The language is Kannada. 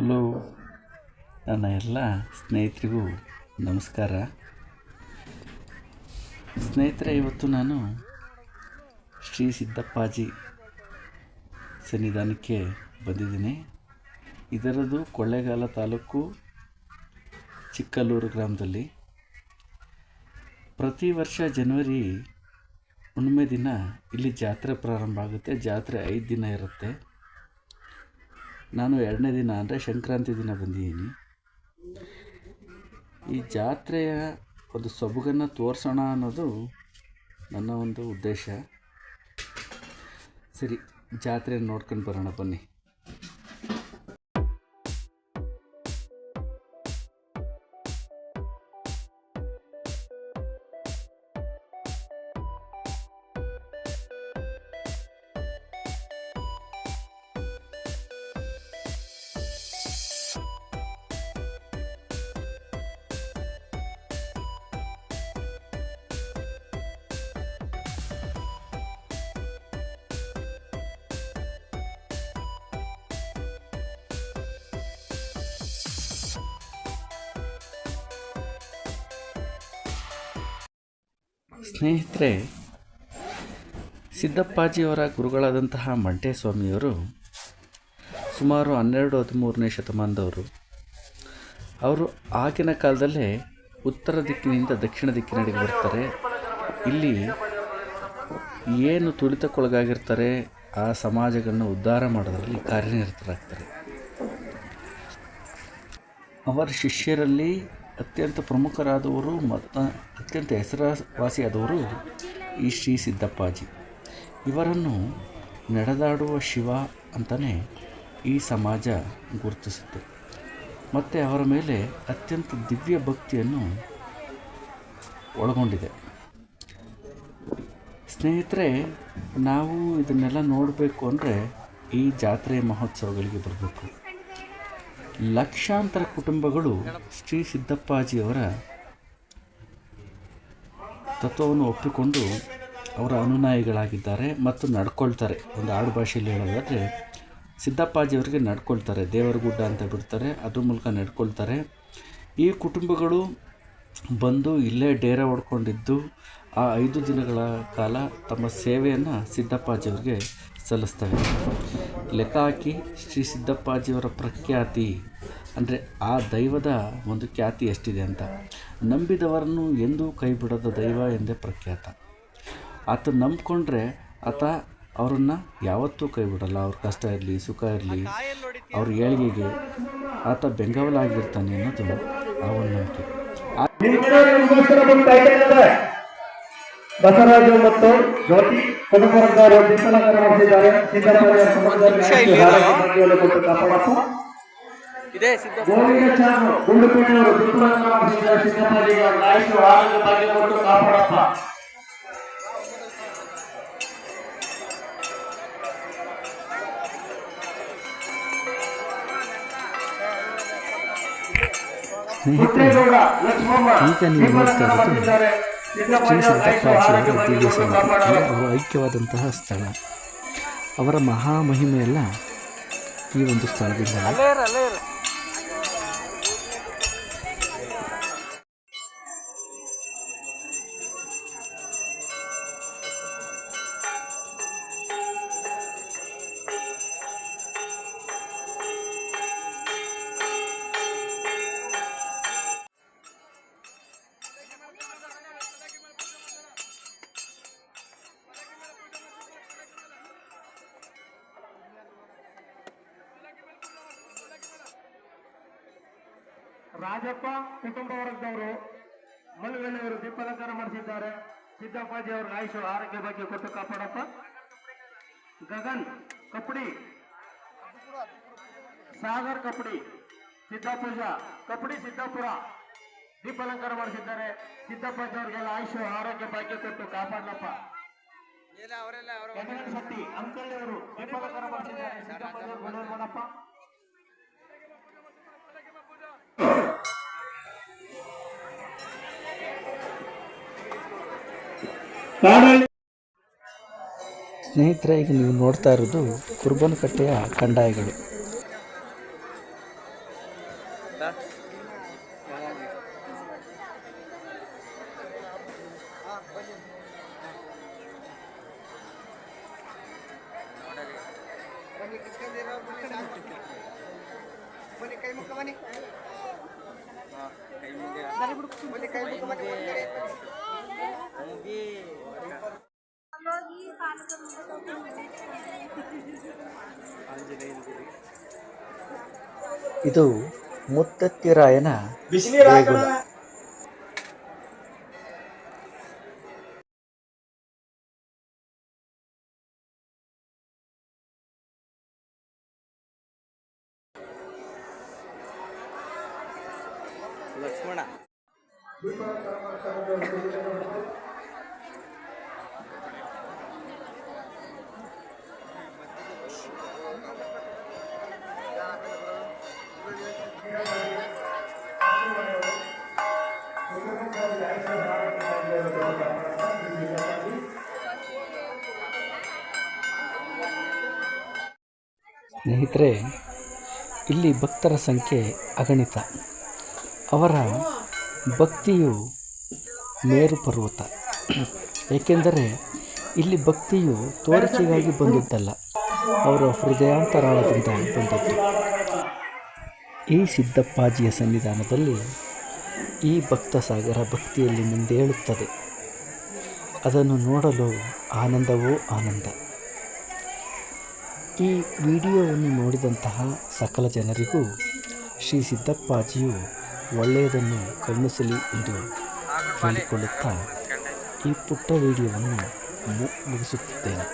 ಹಲೋ. ನನ್ನ ಎಲ್ಲ ಸ್ನೇಹಿತರಿಗೂ ನಮಸ್ಕಾರ. ಸ್ನೇಹಿತರೆ, ಇವತ್ತು ನಾನು ಶ್ರೀ ಸಿದ್ದಪ್ಪಾಜಿ ಸನ್ನಿಧಾನಕ್ಕೆ ಬಂದಿದ್ದೀನಿ. ಇದರದು ಕೊಳ್ಳೇಗಾಲ ತಾಲೂಕು ಚಿಕ್ಕಲ್ಲೂರು ಗ್ರಾಮದಲ್ಲಿ. ಪ್ರತಿ ವರ್ಷ ಜನವರಿ ಹುಣ್ಣಿಮೆ ದಿನ ಇಲ್ಲಿ ಜಾತ್ರೆ ಪ್ರಾರಂಭ ಆಗುತ್ತೆ. ಜಾತ್ರೆ ಐದು ದಿನ ಇರುತ್ತೆ. ನಾನು ಎರಡನೇ ದಿನ ಅಂದರೆ ಸಂಕ್ರಾಂತಿ ದಿನ ಬಂದಿದ್ದೀನಿ. ಈ ಜಾತ್ರೆಯ ಒಂದು ಸೊಬಗನ್ನು ತೋರಿಸೋಣ ಅನ್ನೋದು ನನ್ನ ಒಂದು ಉದ್ದೇಶ. ಸರಿ ಜಾತ್ರೆ ನೋಡ್ಕೊಂಡು ಬರೋಣ ಬನ್ನಿ. ಸ್ನೇಹಿತರೆ, ಸಿದ್ದಪ್ಪಾಜಿಯವರ ಗುರುಗಳಾದಂತಹ ಮಂಟೇಸ್ವಾಮಿಯವರು ಸುಮಾರು ಹನ್ನೆರಡು ಹದಿಮೂರನೇ ಶತಮಾನದವರು. ಅವರು ಆಗಿನ ಕಾಲದಲ್ಲೇ ಉತ್ತರ ದಿಕ್ಕಿನಿಂದ ದಕ್ಷಿಣ ದಿಕ್ಕಿನಡೆಗೆ ಬರ್ತಾರೆ. ಇಲ್ಲಿ ಏನು ತುಳಿತಕ್ಕೊಳಗಾಗಿರ್ತಾರೆ, ಆ ಸಮಾಜಗಳನ್ನು ಉದ್ಧಾರ ಮಾಡೋದರಲ್ಲಿ ಕಾರ್ಯನಿರತರಾಗ್ತಾರೆ. ಅವರ ಶಿಷ್ಯರಲ್ಲಿ ಅತ್ಯಂತ ಪ್ರಮುಖರಾದವರು ಮತ್ತು ಅತ್ಯಂತ ಹೆಸರುವಾಸಿಯಾದವರು ಈ ಶ್ರೀ ಸಿದ್ದಪ್ಪಾಜಿ. ಇವರನ್ನು ನಡೆದಾಡುವ ಶಿವ ಅಂತಲೇ ಈ ಸಮಾಜ ಗುರುತಿಸುತ್ತೆ. ಮತ್ತು ಅವರ ಮೇಲೆ ಅತ್ಯಂತ ದಿವ್ಯ ಭಕ್ತಿಯನ್ನು ಒಳಗೊಂಡಿದೆ. ಸ್ನೇಹಿತರೆ, ನಾವು ಇದನ್ನೆಲ್ಲ ನೋಡಬೇಕು ಅಂದರೆ ಈ ಜಾತ್ರೆ ಮಹೋತ್ಸವಗಳಿಗೆ ಬರಬೇಕು. ಲಕ್ಷಾಂತರ ಕುಟುಂಬಗಳು ಶ್ರೀ ಸಿದ್ದಪ್ಪಾಜಿಯವರ ತತ್ವವನ್ನು ಒಪ್ಪಿಕೊಂಡು ಅವರ ಅನುನಾಯಿಗಳಾಗಿದ್ದಾರೆ ಮತ್ತು ನಡ್ಕೊಳ್ತಾರೆ. ಒಂದು ಆಡು ಭಾಷೆಯಲ್ಲಿ ಹೇಳೋದಾದರೆ, ಸಿದ್ದಪ್ಪಾಜಿಯವರಿಗೆ ನಡ್ಕೊಳ್ತಾರೆ, ದೇವರಗುಡ್ಡ ಅಂತ ಬಿಡ್ತಾರೆ, ಅದ್ರ ಮೂಲಕ ನಡ್ಕೊಳ್ತಾರೆ. ಈ ಕುಟುಂಬಗಳು ಬಂದು ಇಲ್ಲೇ ಡೇರೆ ಹೊಡ್ಕೊಂಡಿದ್ದು, ಆ ಐದು ದಿನಗಳ ಕಾಲ ತಮ್ಮ ಸೇವೆಯನ್ನು ಸಿದ್ದಪ್ಪಾಜಿಯವರಿಗೆ ಸಲ್ಲಿಸ್ತವೆ ಲೆಕ್ಕ ಹಾಕಿ ಶ್ರೀ ಸಿದ್ದಪ್ಪಾಜಿಯವರ ಪ್ರಖ್ಯಾತಿ ಅಂದರೆ ಆ ದೈವದ ಒಂದು ಖ್ಯಾತಿ ಎಷ್ಟಿದೆ ಅಂತ. ನಂಬಿದವರನ್ನು ಎಂದೂ ಕೈ ಬಿಡದ ದೈವ ಎಂದೇ ಪ್ರಖ್ಯಾತ. ಆತ ನಂಬ್ಕೊಂಡ್ರೆ ಆತ ಅವರನ್ನು ಯಾವತ್ತೂ ಕೈ ಬಿಡಲ್ಲ ಅವ್ರ ಕಷ್ಟ ಇರಲಿ ಸುಖ ಇರಲಿ ಅವ್ರ ಏಳಿಗೆಗೆ ಆತ ಬೆಂಗಾವಲಾಗಿರ್ತಾನೆ ಅನ್ನೋದು ಆ ಒಂದು ನಂಬಿಕೆ. ಬಸವರಾಜು ಮತ್ತು ಜ್ಯೋತಿ ಕುಟುಂಬದವರು ಲಕ್ಷ್ಮಮ್ಮ ಕೊಟ್ಟು ಸನ್ನಿಧಿ ಕಾಪಾಡಪ್ಪ. ಐಕ್ಯವಾದಂತಹ ಸ್ಥಳ. ಅವರ ಮಹಾಮಹಿಮೆಯೆಲ್ಲ ಈ ಒಂದು ಸ್ಥಳದಿಂದ ರಾಜಪ್ಪ ಕುಟುಂಬ ವರ್ಗದವರು ಮಲ್ಲುಗಳ್ಳಿಯವರು ದೀಪಾಲಂಕಾರ ಮಾಡಿಸಿದ್ದಾರೆ. ಸಿದ್ದಪ್ಪಾಜಿ ಅವರ ಆಯುಷು ಆರೋಗ್ಯ ಬಗ್ಗೆ ಕೊಟ್ಟು ಕಾಪಾಡಪ್ಪ. ಗಗನ್ ಕಪ್ಪಡಿ ಸಾಗರ್ ಕಪ್ಪಡಿ ಸಿದ್ದಾಪೂಜ ಕಪ್ಪಡಿ ಸಿದ್ದಾಪುರ. ದೀಪಾಲಂಕಾರ ಮಾಡಿಸಿದ್ದಾರೆ. ಸಿದ್ದಪ್ಪಾಜಿ ಅವರಿಗೆಲ್ಲ ಆಯುಷು ಆರೋಗ್ಯ ಬಗ್ಗೆ ಕೊಟ್ಟು ಕಾಪಾಡಪ್ಪ ಗಗನ್ ಶೆಟ್ಟಿ ಅಂಕಲ್ ಅವರು ದೀಪಾಲಂಕಾರ ಮಾಡಿಸಿದ್ದಾರೆ. ಸಿದ್ದಪ್ಪಾಜಿ ಸ್ನೇಹಿತರೆ ಈಗ ನೀವು ನೋಡ್ತಾ ಇರೋದು ಕುರ್ಬನಕಟ್ಟೆಯ ಕಂದಾಯಗಳು ಕೈ ಮುಖ ಬನ್ನಿ ಬನ್ನಿ ಕೈ ಮುಖ ಬನ್ನಿ ಮುಂದ್ಗಡೆ. ಇದು ಮುತ್ತತ್ತಿರಾಯನ ದೇಗುಲ. ಲಕ್ಷ್ಮಣ. ಸ್ನೇಹಿತರೆ, ಇಲ್ಲಿ ಭಕ್ತರ ಸಂಖ್ಯೆ ಅಗಣಿತ. ಅವರ ಭಕ್ತಿಯು ಮೇರು ಪರ್ವತ ಏಕೆಂದರೆ ಇಲ್ಲಿ ಭಕ್ತಿಯು ತೋರಿಕೆಗಾಗಿ ಬಂದಿದ್ದಲ್ಲ, ಅವರ ಹೃದಯಾಂತರಾಳದಿಂದ ಬಂದದ್ದು. ಈ ಸಿದ್ದಪ್ಪಾಜಿಯ ಸನ್ನಿಧಾನದಲ್ಲಿ ಈ ಭಕ್ತ ಸಾಗರ ಭಕ್ತಿಯಲ್ಲಿ ಮುಂದೇಳುತ್ತದೆ. ಅದನ್ನು ನೋಡಲು ಆನಂದವೋ ಆನಂದ. ಈ ವಿಡಿಯೋವನ್ನು ನೋಡಿದಂತಹ ಸಕಲ ಜನರಿಗೂ ಶ್ರೀ ಸಿದ್ದಪ್ಪಾಜಿಯು ಒಳ್ಳೆಯದನ್ನು ಕರುಣಿಸಲಿ ಎಂದು ಹೇಳಿಕೊಳ್ಳುತ್ತಾ ಈ ಪುಟ್ಟ ವಿಡಿಯೋವನ್ನು ಮುಗಿಸುತ್ತಿದ್ದೇನೆ.